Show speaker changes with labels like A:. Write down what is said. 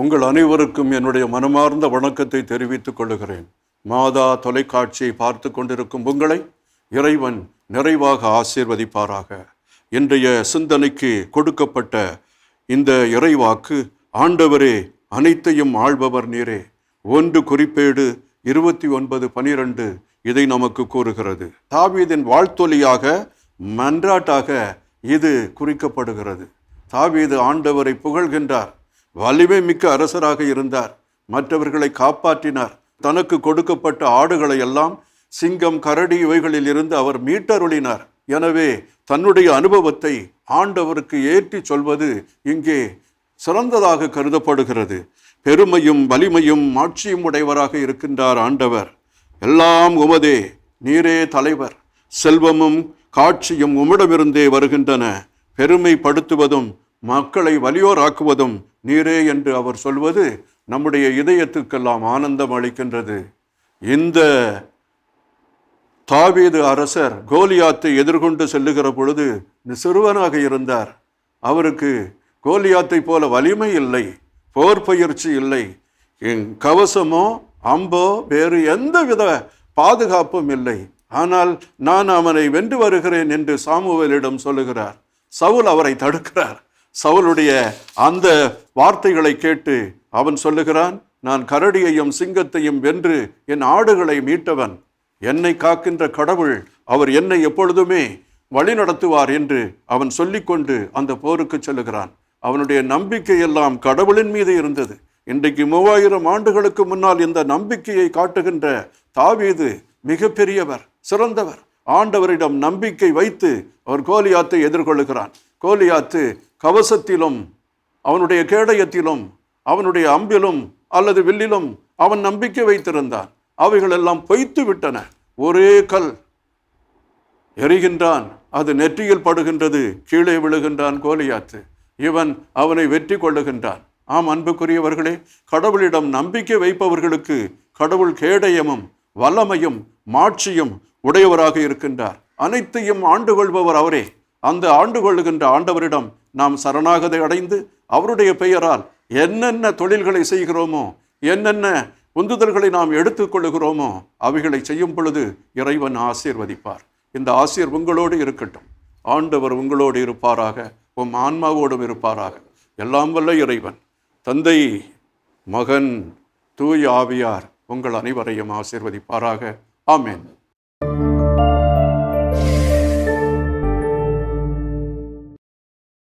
A: உங்கள் அனைவருக்கும் என்னுடைய மனமார்ந்த வணக்கத்தை தெரிவித்துக் கொள்கிறேன் மாதா தொலைக்காட்சியை பார்த்து கொண்டிருக்கும் உங்களை இறைவன் நிறைவாக ஆசீர்வதிப்பாராக. இன்றைய சிந்தனைக்கு கொடுக்கப்பட்ட இந்த இறைவாக்கு ஆண்டவரே அனைத்தையும் ஆள்பவர் நீரே. ஒன்று குறிப்பேடு இருபத்தி ஒன்பது பனிரெண்டு இதை நமக்கு கூறுகிறது. தாவீதின் வாழ்த்தொலியாக மன்றாட்டாக இது குறிக்கப்படுகிறது. தாவீது ஆண்டவரை புகழ்கின்றார். வலிமை மிக்க அரசராக இருந்தார். மற்றவர்களை காப்பாற்றினார். தனக்கு கொடுக்கப்பட்ட ஆடுகளை எல்லாம் சிங்கம் கரடி இவைகளில் இருந்து அவர் மீட்டருளினார். எனவே தன்னுடைய அனுபவத்தை ஆண்டவருக்கு ஏற்றி சொல்வது இங்கே சிறந்ததாக கருதப்படுகிறது. பெருமையும் வலிமையும் மாட்சியும் உடையவராக இருக்கின்றார் ஆண்டவர். எல்லாம் உமதே நீரே தலைவர். செல்வமும் காட்சியும் உம்மிடமிருந்தே வருகின்றன. பெருமைப்படுத்துவதும் மக்களை வலியோராக்குவதும் நீரே என்று அவர் சொல்வது நம்முடைய இதயத்துக்கெல்லாம் ஆனந்தம் அளிக்கின்றது. இந்த தாவீது அரசர் கோலியாத்தை எதிர்கொண்டு செல்லுகிற பொழுது சிறுவனாக இருந்தார். அவருக்கு கோலியாத்தை போல வலிமை இல்லை போர் பயிற்சி இல்லை. என் கவசமோ அம்போ வேறு எந்த வித பாதுகாப்பும் இல்லை. ஆனால் நான் அவனை வென்று வருகிறேன் என்று சாமுவேலிடம் சொல்லுகிறார். சவுல் அவரை தடுக்கிறார். சவுலுடைய அந்த வார்த்தைகளை கேட்டு அவன் சொல்லுகிறான் நான் கரடியையும் சிங்கத்தையும் வென்று என் ஆடுகளை மீட்டவன். என்னை காக்கின்ற கடவுள் அவர் என்னை எப்பொழுதுமே வழி நடத்துவார் என்று அவன் சொல்லிக்கொண்டு அந்த போருக்கு செல்லுகிறான். அவனுடைய நம்பிக்கை எல்லாம் கடவுளின் மீது இருந்தது. இன்றைக்கு மூவாயிரம் ஆண்டுகளுக்கு முன்னால் இந்த நம்பிக்கையை காட்டுகின்ற தாவீது மிகப்பெரியவர் சிறந்தவர். ஆண்டவரிடம் நம்பிக்கை வைத்து அவர் கோலியாத்தை எதிர்கொள்ளுகிறான். கோலியாத்து கவசத்திலும் அவனுடைய கேடயத்திலும் அவனுடைய அம்பிலும் அல்லது வில்லிலும் அவன் நம்பிக்கை வைத்திருந்தான். அவைகளெல்லாம் பொய்த்து விட்டன. ஒரே கல் எரிகின்றான். அது நெற்றியில் படுகின்றது. கீழே விழுகின்றான் கோலியாத்து. இவன் அவனை வெற்றி கொள்ளுகின்றான். ஆம் அன்புக்குரியவர்களே கடவுளிடம் நம்பிக்கை வைப்பவர்களுக்கு கடவுள் கேடயமும் வல்லமையும் மாட்சியும் உடையவராக இருக்கின்றார். அனைத்தையும் ஆண்டு கொள்பவர் அவரே. அந்த ஆண்டு கொள்ளுகின்ற ஆண்டவரிடம் நாம் சரணாகதை அடைந்து அவருடைய பெயரால் என்னென்ன தொழில்களை செய்கிறோமோ என்னென்ன உந்துதல்களை நாம் எடுத்துக்கொள்ளுகிறோமோ அவைகளை செய்யும் பொழுது இறைவன் ஆசீர்வதிப்பார். இந்த ஆசீர் உங்களோடு இருக்கட்டும். ஆண்டவர் உங்களோடு இருப்பாராக. உம் ஆன்மாவோடும் இருப்பாராக. எல்லாம் வல்ல இறைவன். தந்தை மகன் தூய் ஆவியார் உங்கள் அனைவரையும் ஆசீர்வதிப்பாராக. ஆமேன்.